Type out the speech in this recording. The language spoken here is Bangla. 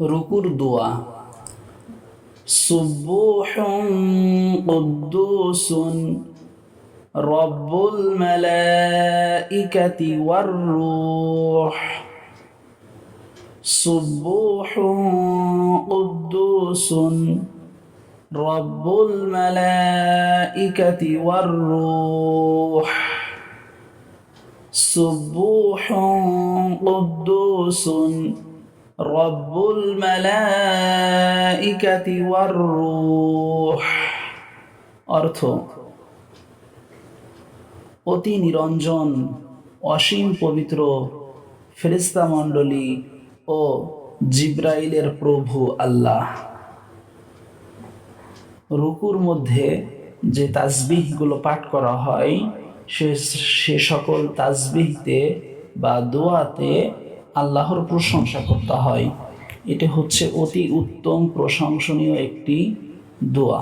রুকুর দোয়া সুব্বুহ قدوس رب الملائكة والروح سبوح قدوس رب الملائكة والروح سبوح قدوس রব্বুল মালাইকাতি ওয়ার অর্থ, অতি নিরঞ্জন, অসীম পবিত্র ফেরিস্তা মণ্ডলী ও জিব্রাইলের প্রভু আল্লাহ। রুকুর মধ্যে যে তাজবিহগুলো পাঠ করা হয়, সে সে সকল তাজবিহতে বা দোয়াতে আল্লাহর প্রশংসা করতে হয়। এটা হচ্ছে অতি উত্তম প্রশংসনীয় একটি দোয়া।